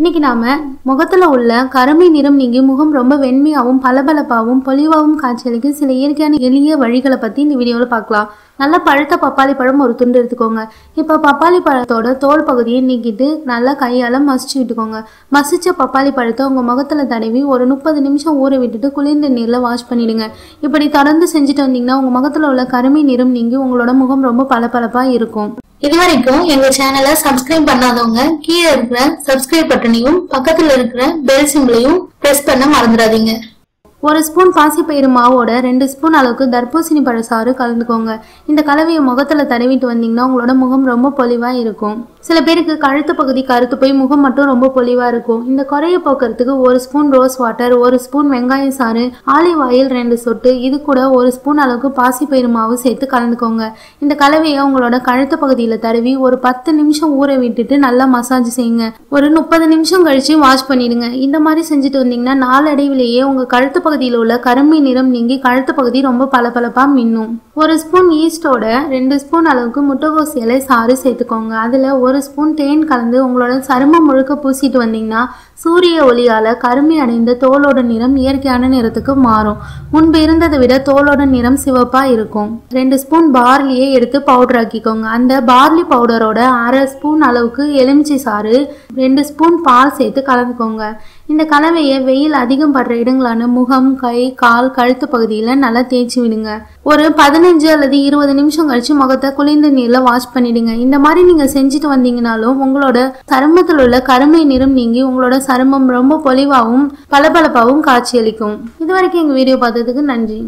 இன்னைக்கு நாம முகத்துல உள்ள கருமை நிறம் நீங்கி முகம் ரொம்ப வெண்மையாகவும் பளபளப்பாகவும் பொலிவாகவும் காட்சியளிக்கும் சில இயற்கையான எளிய வழிகளை பத்தி இந்த வீடியோல பார்க்கலாம். நல்லா பழுத்த பப்பாளி பழம் ஒரு துண்டு எடுத்துக்கோங்க. இப்போ பப்பாளி பழத்தோட தோல் பகுதியை நீக்கிட்டு நல்லா கையால் மசிச்சு விட்டுக்கோங்க. மசிச்ச பப்பாளி பழத்தை உங்கள் முகத்தில் தடவி ஒரு முப்பது நிமிஷம் ஊற விட்டுட்டு குளிர்ந்த நீரில் வாஷ் பண்ணிடுங்க. இப்படி தொடர்ந்து செஞ்சுட்டு வந்தீங்கன்னா உங்கள் முகத்தில் உள்ள கருமை நிறம் நீங்கி உங்களோட முகம் ரொம்ப பளபளப்பாக இருக்கும். இது வரைக்கும் எங்க சேனலை சப்ஸ்கிரைப் பண்ணாதவங்க கீழே இருக்கிற சப்ஸ்கிரைப் பட்டனையும் பக்கத்துல இருக்கிற பெல் சிம்பிளையும் பிரஸ் பண்ண மறந்துடாதீங்க. ஒரு ஸ்பூன் பாசிப்பயிறு மாவோட ரெண்டு ஸ்பூன் அளவுக்கு தர்பூசணி பழ சாறு கலந்துக்கோங்க. இந்த கலவையை முகத்தில் தடவிட்டு வந்தீங்கன்னா உங்களோட முகம் ரொம்ப பொலிவாக இருக்கும். சில பேருக்கு கழுத்து பகுதி கருத்து போய் முகம் மட்டும் ரொம்ப பொலிவாக இருக்கும். இந்த குறைய போக்குறதுக்கு ஒரு ஸ்பூன் ரோஸ் வாட்டர் ஒரு ஸ்பூன் வெங்காய சாறு ஆலிவ் ஆயில் ரெண்டு சொட்டு இது கூட ஒரு ஸ்பூன் அளவுக்கு பாசிப்பயிறு மாவு சேர்த்து கலந்துக்கோங்க. இந்த கலவையை உங்களோட கழுத்து பகுதியில் தடவி ஒரு பத்து நிமிஷம் ஊற விட்டுட்டு நல்லா மசாஜ் செய்யுங்க. ஒரு முப்பது நிமிஷம் கழிச்சு வாஷ் பண்ணிடுங்க. இந்த மாதிரி செஞ்சுட்டு வந்தீங்கன்னா நாளடைவிலேயே உங்கள் கழுத்து பகுதியில் உள்ள கருமை நிறம் நீங்கி கழுத்து பகுதி ரொம்ப பளபளப்பா மின்னும். ஒரு ஸ்பூன் ஈஸ்டோட ரெண்டு ஸ்பூன் அளவுக்கு முட்டைகோஸ் இலை சாறு சேர்த்துக்கோங்க. அதுல ஒரு ஸ்பூன் தேன் கலந்து உங்களோட சருமம் முழுக்க பூசிட்டு வந்தீங்கன்னா சூரிய ஒளியால கருமை அடைந்த தோலோட நிறம் இயற்கையான நிறத்துக்கு மாறும். முன்பு இருந்ததை விட தோலோட நிறம் சிவப்பா இருக்கும். ரெண்டு ஸ்பூன் பார்லியை எடுத்து பவுடர் ஆக்கிக்கோங்க. அந்த பார்லி பவுடரோட அரை ஸ்பூன் அளவுக்கு எலுமிச்சி சாறு ரெண்டு ஸ்பூன் பால் சேர்த்து கலந்துக்கோங்க. இந்த கலவையை வெயில் அதிகம் படுற இடங்களான முகம் கை கால் கழுத்து பகுதியில் நல்லா தேய்ச்சி விடுங்க. ஒரு பதினஞ்சு அல்லது இருபது நிமிஷம் கழிச்சு முகத்தை குளிர்ந்த நீரில் வாஷ் பண்ணிடுங்க. இந்த மாதிரி நீங்கள் செஞ்சுட்டு வந்தீங்கனாலும் உங்களோட சருமத்தில் உள்ள கருமை நிறம் நீங்கி உங்களோட சருமம் ரொம்ப பொலிவாகவும் பளபளப்பாகவும் காட்சியளிக்கும். இது வரைக்கும் எங்கள் வீடியோ பார்த்ததுக்கு நன்றி.